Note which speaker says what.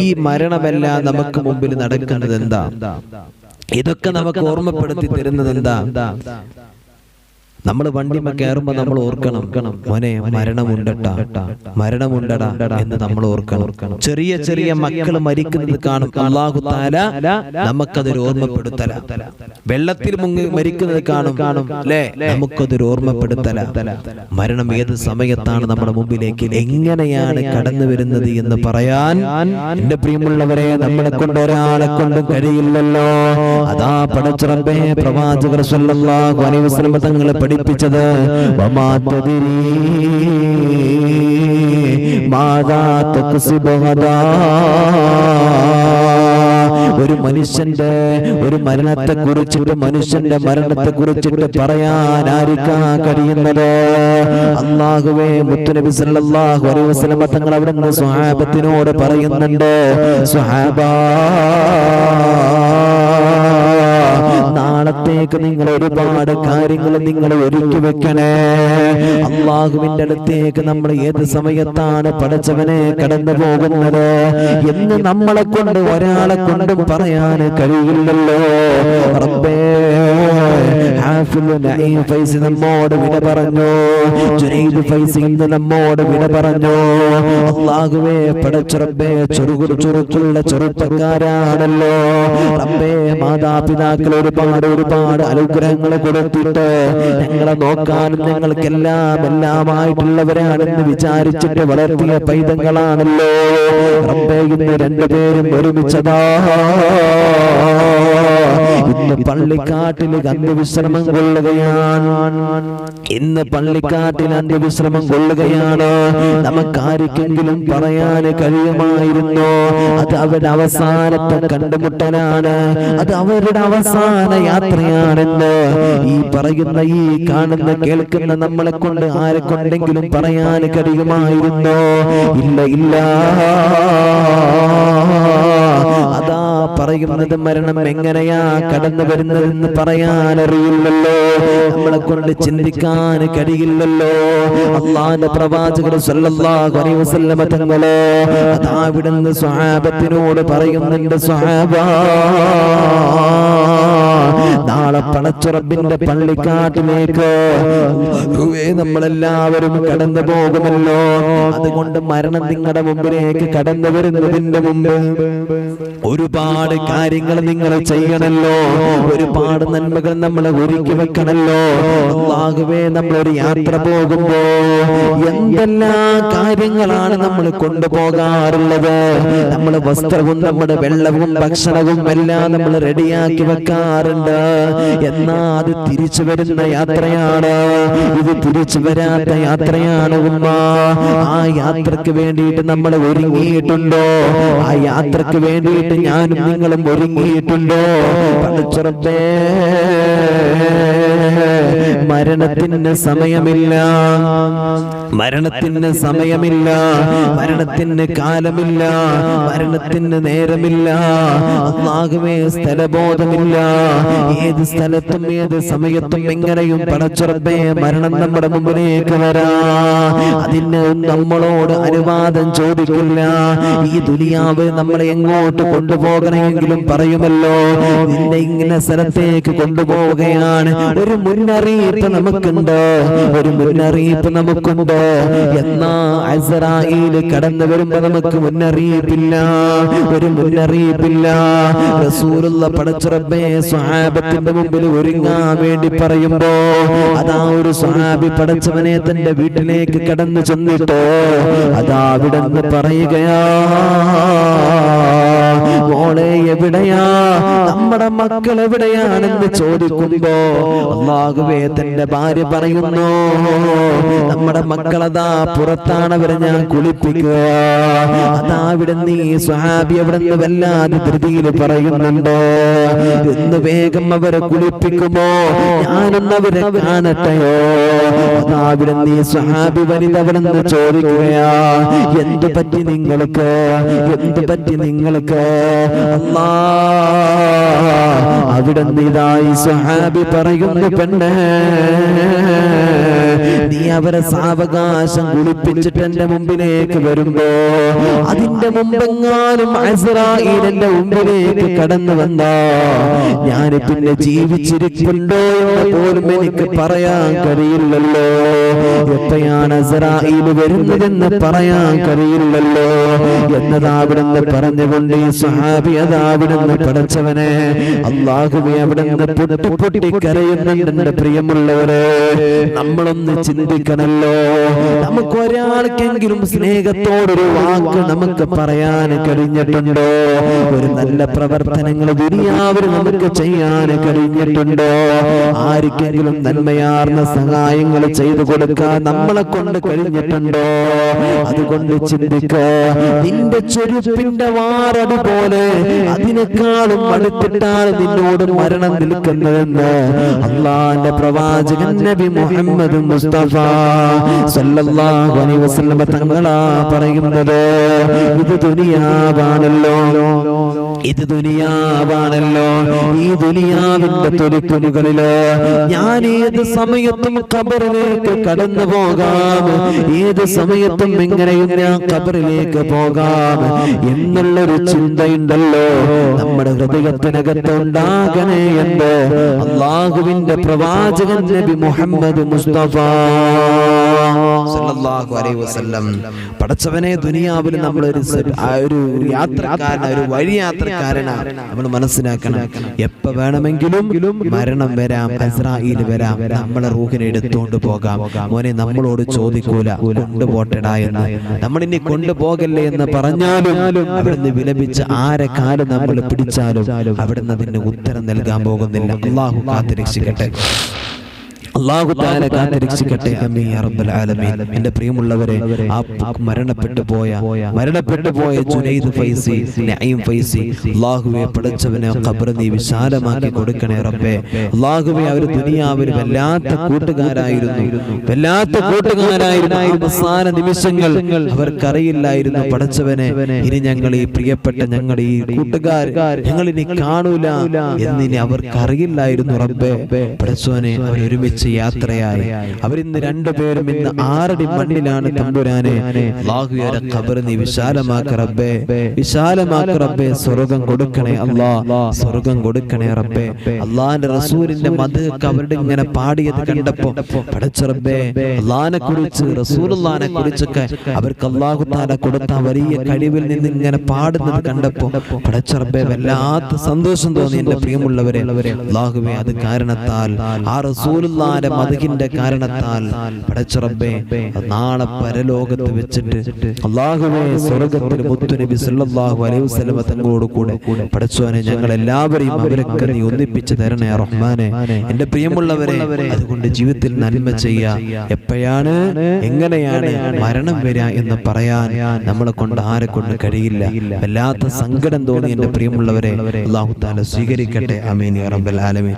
Speaker 1: ഈ മരണമെല്ലാം നമുക്ക് മുമ്പിൽ നടക്കുന്നത് എന്താ? ഇതൊക്കെ നമുക്ക് ഓർമ്മപ്പെടുത്തി തരുന്നത് എന്താ? നമ്മൾ വണ്ടിമ കയറുമ്പോ നമ്മൾ ഓർക്കണം. മോനെ മരണമുണ്ടട്ടാ. മരണമുണ്ടടാ എന്ന് നമ്മൾ ഓർക്കണം. ചെറിയ ചെറിയ മക്കൾ മരിക്കുന്നത് കാണും. അള്ളാഹു താല നമുക്കതൊരു ഓർമ്മപ്പെടുത്തല. വെള്ളത്തിൽ മുങ്ങി മരിക്കുന്നത് കാണും. കാണും. അല്ലേ നമുക്കതൊരു ഓർമ്മപ്പെടുത്തല. മരണം ഏത് സമയത്താണ് നമ്മുടെ മുമ്പിലേക്ക് എങ്ങനെയാണ് കടന്നു വരുന്നത് എന്ന് പറയാൻ എന്റെ പ്രിയമുള്ളവരെ നമ്മളെ കൊണ്ട് ഒരാളെ കൊണ്ടും കഴിയില്ലല്ലോ. അതാ പടച്ചുറമ്പേ പ്രവാചകർ സല്ലല്ലാഹു അലൈഹി വസല്ലം തങ്ങളെ പഠിപ്പിച്ചത്. ഒരു മനുഷ്യന്റെ ഒരു മരണത്തെ കുറിച്ചിട്ട് മനുഷ്യന്റെ മരണത്തെ കുറിച്ചിട്ട് പറയാൻ ആർക്കാ കഴിയുന്നത്. അള്ളാഹുവേ മുത്തുനബി സല്ലല്ലാഹു അലൈഹി തങ്ങൾ അവിടെ നിന്ന് സ്വഹാബത്തിനോട് പറയുന്നുണ്ട്. സ്വഹാബാ നാളത്തേക്ക് നിങ്ങൾ ഒരുപാട് കാര്യങ്ങൾ നിങ്ങൾ ഒരുക്കി വെക്കണേ. അള്ളാഹുവിന്റെ അടുത്തേക്ക് നമ്മൾ ഏത് സമയത്താണ് പടച്ചവനെ കടന്നു പോകുന്നത് എന്ന് നമ്മളെ കൊണ്ട് ഒരാളെ കൊണ്ടും പറയാൻ കഴിയില്ലല്ലോ. റബ്ബേ നമ്മോട് വിട പറഞ്ഞു. ജുനൈദ് ഫൈസി നമ്മോട് വിട പറഞ്ഞു. അള്ളാഹുവേ പടച്ചുറബേ ചെറുകുറു ചുറുക്കുള്ള ചെറുപ്പക്കാരാണല്ലോ. റബ്ബേ മാതാപിതാക്കൾ ഒരുപാട് ഒരുപാട് അനുഗ്രഹങ്ങൾ കൊടുത്തിട്ട് ഞങ്ങളെ നോക്കാനും ഞങ്ങൾക്കെല്ലാം എല്ലാമായിട്ടുള്ളവരാണെന്ന് വിചാരിച്ചിട്ട് വളർത്തിയ പൈതങ്ങളാണല്ലോ. രണ്ടുപേരും ഒരുമിച്ചതാ. ഇന്ന് പള്ളിക്കാട്ടിൽ അന്ത്യവിശ്രമം കൊള്ളുകയാണ്. ഇന്ന് പള്ളിക്കാട്ടിൽ അന്ത്യവിശ്രമം കൊള്ളുകയാണ്. നമുക്കാർക്കെങ്കിലും പറയാൻ കഴിയുമായിരുന്നു? അത് അവരുടെ അവസാനത്തെ കണ്ടുമുട്ടലാണ്. അത് അവരുടെ അവസാന യാത്രയാണെന്ന് ഈ പറയുന്ന ഈ കാണുന്ന കേൾക്കുന്ന നമ്മളെ കൊണ്ട് ആരെ കൊണ്ടെങ്കിലും പറയാൻ കഴിയുമായിരുന്നു? ഇല്ല. ഇല്ല. അതാ പറയുന്നത് മരണം എങ്ങനെയാ? കടന്നു വരുന്നതെന്ന് പറയാൻ അറിയില്ലല്ലോ. നമ്മളെ കൊണ്ട് ചിന്തിക്കാൻ കഴിയില്ലല്ലോ. അള്ളാന്റെ പ്രവാചകർ വസല്ലമ തങ്ങൾ അതാ സ്വഹാബത്തിനോട് പറയുന്നുണ്ട് സ്വഹാബാ നാളെ പണച്ചുറപ്പിന്റെ പള്ളിക്കാട്ടിലേക്ക് നമ്മളെല്ലാവരും കടന്നു പോകുമല്ലോ അതുകൊണ്ട് മരണം നിങ്ങളുടെ മുമ്പിലേക്ക് കടന്നു വരുന്നതിന്റെ മുമ്പ് ഒരുപാട് കാര്യങ്ങൾ നിങ്ങൾ ചെയ്യണല്ലോ ഒരുപാട് നന്മകൾ നമ്മൾ ഒരുക്കി വെക്കണല്ലോ അല്ലാഹുവേ നമ്മളൊരു യാത്ര പോകുമ്പോ എന്തെല്ലാം കാര്യങ്ങളാണ് നമ്മൾ കൊണ്ടുപോകാറുള്ളത് നമ്മൾ വസ്ത്രവും നമ്മുടെ വെള്ളവും ഭക്ഷണവും എല്ലാം നമ്മൾ റെഡിയാക്കി വെക്കാറുണ്ട് എന്നാ അത് തിരിച്ചു വരുന്ന യാത്രയാണ്? ഇത് തിരിച്ചു വരാത്ത യാത്രയാണ് ഉമ്മ. ആ യാത്രയ്ക്ക് വേണ്ടിയിട്ട് നമ്മൾ ഒരുങ്ങിയിട്ടുണ്ടോ? ആ യാത്രയ്ക്ക് വേണ്ടിയിട്ട് ഞാനും നിങ്ങളും ഒരുങ്ങിയിട്ടുണ്ടോ? പടച്ചുറപ്പേ മരണത്തിന് സമയമില്ല. മരണത്തിന് സമയമില്ല. മരണത്തിന് കാലമില്ല. മരണത്തിന് നേരമില്ല. അള്ളാഹുവേ സ്ഥലബോധമില്ല. ഏത് സ്ഥലത്തും ഏത് സമയത്തും എങ്ങനെയും പടച്ചുറപ്പേ മരണം നമ്മുടെ മുമ്പിലേക്ക് വരാ. അതിന് നമ്മളോട് അനുവാദം ചോദിക്കില്ല. ഈ ദുനിയാവ് നമ്മളെ എങ്ങോട്ട് കൊണ്ടുപോകണമെങ്കിലും പറയുമല്ലോ. നിന്നെ ഇങ്ങനെ സ്ഥലത്തേക്ക് കൊണ്ടുപോവുകയാണ്. ഒരു മുന്നറിയിപ്പ് നമുക്കുണ്ട്? ഒരു മുന്നറിയിപ്പ് നമുക്കുണ്ട്? എന്നാ അസറായിൽ കടന്നു വരുമ്പോ നമുക്ക് മുന്നറിയിപ്പില്ല. ഒരു മുന്നറിയിപ്പില്ല. റസൂലുള്ള പടച്ചുറബേ സ്വഹാബത്തിന്റെ മുമ്പിൽ ഒരുങ്ങാൻ വേണ്ടി പറയുമ്പോ അതാ ഒരു സ്വഹാബി പടച്ചവനെ തന്റെ വീട്ടിലേക്ക് കടന്നു ചെന്നിട്ട്? അതാ അവിടെ പറയുകയാ. മോളെ എവിടെയാ? നമ്മുടെ മക്കൾ എവിടെയാണെന്ന് ചോദിക്കുമ്പോ അള്ളാഹുവേ തന്റെ ഭാര്യ പറയുന്നു നമ്മുടെ മക്കളതാ പുറത്താണ് അവരെ ഞാൻ കുളിപ്പിക്കുക. അതാ ഇവിടെ നീ സ്വഹാബി അവിടെ നിന്ന് വല്ലാതെ ധൃതിയിൽ പറയുന്നുണ്ടോ? എന്ന് വേഗം അവരെ കുളിപ്പിക്കുമോ? ഞാനൊന്നവരെ കാണട്ടെയോ? അവിടെ നീ സ്വഹാബി വനിത ചോദിക്കുകയാ. എന്ത് പറ്റി നിങ്ങൾക്ക്? എന്ത് പറ്റി നിങ്ങൾക്ക്? അല്ലാ അവിടെ നിതായി സ്വഹാബി പറയുന്നു പെണ്ണേ നീ അവരെ സാവകാശം കുളിപ്പിച്ചിട്ട് എന്റെ മുമ്പിലേക്ക് വരുമ്പോ അതിന്റെ മുമ്പെങ്ങാനും എന്റെ മുമ്പിലേക്ക് കടന്നു വന്നോ? ഞാൻ പിന്നെ ജീവിച്ചിരിക്കുന്നുണ്ടോ എന്ന് പോലും എനിക്ക് പറയാൻ കഴിയില്ലല്ലോ. എപ്പോഴാണ് അസറായിൽ വരുന്നതെന്ന് പറയാൻ കഴിയില്ലല്ലോ. എന്നതാ അവിടുന്ന് പറഞ്ഞുകൊണ്ട് ഈ സ്വഹാബി അതാവിടുന്ന് പടച്ചവനെ? അവിടെ അവിടുന്ന് പൊട്ടി പൊട്ടി കരയുന്നുണ്ട് പ്രിയമുള്ളവരെ. നമ്മളൊന്ന് ചിന്തിക്കണല്ലോ. നമുക്ക് ഒരാൾക്കെങ്കിലും സ്നേഹത്തോടൊരു വാക്ക് നമുക്ക് പറയാൻ കഴിഞ്ഞിട്ടുണ്ടോ? ഒരു നല്ല പ്രവർത്തനങ്ങൾ ദുനിയാവിൽ നമുക്ക് ചെയ്യാൻ കഴിഞ്ഞിട്ടുണ്ടോ? ആർക്കെങ്കിലും നന്മയാർന്ന സഹായങ്ങൾ ചെയ്തു കൊടുക്കാൻ നമ്മളെ കൊണ്ട് കഴിഞ്ഞിട്ടുണ്ടോ? അതുകൊണ്ട് ചിന്തിക്ക. നിന്റെ ചെരുപ്പിന്റെ വാറതുപോലെ പോലെ അതിനേക്കാളും അടുത്തിട്ടാണ് നിന്നോട് മരണം നിൽക്കുന്നതെന്ന് അള്ളാന്റെ പ്രവാചകൻ നബി മുഹമ്മദ് മുസ്തഫ സല്ലല്ലാഹു അലൈഹി വസല്ലം തങ്ങളാ പറയുന്നത് ഇത് ദുനിയാവാണല്ലോ. ഇത് ദുനിയാവാണല്ലോ. ഈ ദുനിയാവിന്റെ തൊലിക്കുമുകളിൽ ഞാൻ ഏത് സമയത്തും കബറിലേക്ക് കടന്നു പോകാം. ഏത് സമയത്തും എങ്ങനെയും ഞാൻ ഖബറിലേക്ക് പോകാം എന്നുള്ളൊരു ചിന്തയുണ്ടല്ലോ. നമ്മുടെ ഹൃദയത്തിനകത്ത് ഉണ്ടാകണേ അള്ളാഹുവിന്റെ പ്രവാചകൻ നബി മുഹമ്മദ് മുസ്തഫ. സല്ലല്ലാഹു അലൈഹി വസല്ലം. പടച്ചവനെ ദുനിയാവിൽ നമ്മൾ ഒരു ഒരു യാത്രക്കാരൻ ഒരു വഴി യാത്രക്കാരന നമ്മൾ മനസ്സിലാക്കണം. എപ്പ വേണമെങ്കിലും മരണം വരാം ഇസ്രായേൽ വരാം നമ്മളെ റൂഹിനെ എടുത്തുകൊണ്ട് പോകാം. മോനെ നമ്മളോട് ചോദിക്കൂല കൊണ്ടുപോട്ടടാ എന്ന്. നമ്മൾ ഇനി കൊണ്ടുപോകല്ലേ എന്ന് പറഞ്ഞാലും അവിടുന്ന് വിലപിച്ച് ആരെ കാലം നമ്മൾ പിടിച്ചാലും അവിടുന്ന് അതിന് ഉത്തരം നൽകാൻ പോകുന്നില്ല. അള്ളാഹു കാത്തിരക്ഷിക്കട്ടെ. അള്ളാഹു താല കാത്തിരക്ഷിക്കട്ടെ. എന്റെ പ്രിയമുള്ളവരെ ആ മരണപ്പെട്ടു പോയ മരണപ്പെട്ടു പോയ ജുനൈദ് ഫൈസി നഈം ഫൈസി. അള്ളാഹുവെ പടച്ചവനെ ഖബർ നീ വിശാലമാക്കി കൊടുക്കണേ റബ്ബേ. അള്ളാഹുവെ അവർ ദുനിയാവിൽ വല്ലാത്ത കൂട്ടുകാരായിരുന്നു. വല്ലാത്ത കൂട്ടുകാരായിരുന്നു. അവസാന നിമിഷങ്ങൾ അവർക്കറിയില്ലായിരുന്നു പടച്ചവനെ ഇനി ഞങ്ങൾ ഈ പ്രിയപ്പെട്ട ഞങ്ങൾ ഈ കൂട്ടുകാർ ഞങ്ങൾ ഇനി കാണൂല എന്നിനി അവർക്കറിയില്ലായിരുന്നു റബ്ബേ. പടച്ചവനെ അവർ ഒരുമിച്ച് യാത്രയായി. അവരിന്ന് രണ്ടുപേരും ഇന്ന് ആറടി മണ്ണിലാണ് തമ്പുരാനെ. അല്ലാഹുവിന്റെ ഖബർ നീ വിശാലമാക്ക റബ്ബേ. വിശാലമാക്ക റബ്ബേ. സ്വർഗം കൊടുക്കണേ അല്ലാ സ്വർഗം കൊടുക്കണേ റബ്ബേ. അള്ളാഹിന്റെ റസൂലിന്റെ മത് അവരുടെ ഇങ്ങനെ പാടിയത് കണ്ടപ്പോ പടച്ച റബ്ബേ. അള്ളാഹിനെ കുറിച്ച് റസൂലുള്ളാനെ കുറിച്ചൊക്കെ അവർക്ക് അള്ളാഹു താല കൊടുത്ത വലിയ കഴിവിൽ നിന്ന് ഇങ്ങനെ പാടുന്നത് കണ്ടപ്പോ പടച്ച റബ്ബേ വല്ലാത്ത സന്തോഷം തോന്നി എന്റെ പ്രിയമുള്ളവരെ. അള്ളാഹുവേ അത് കാരണത്താൽ ആ റസൂലുള്ളാഹിന്റെ മതകിന്റെ കാരണത്താൽ പടച്ച റബ്ബേ നാളെ പരലോകത്ത് വെച്ചിട്ട് അള്ളാഹുവേ സ്വർഗത്തിൽ മുത്തുനബി സല്ലല്ലാഹു അലൈഹി വസല്ലമ തങ്ങളോട് കൂടെ പടച്ചോനെ ഞങ്ങൾ എല്ലാവരെയും അവരൊക്കെ നീ ഒന്നിപ്പിച്ച് തരണേ റഹ്മാനെ. എന്റെ പ്രിയമുള്ളവരെ അതുകൊണ്ട് ജീവിതത്തിൽ നന്മ ചെയ്യാ. എപ്പോഴാണ് എങ്ങനെയാണ് മരണം വരിക എന്ന് പറയാൻ നമ്മളെ കൊണ്ട് ആരെ കൊണ്ട് കഴിയില്ല. വല്ലാത്ത സങ്കടം തോന്നി എന്റെ പ്രിയമുള്ളവരെ. അള്ളാഹു താല സ്വീകരിക്കട്ടെ. അമീൻ യാ റബ്ബൽ ആലമീൻ.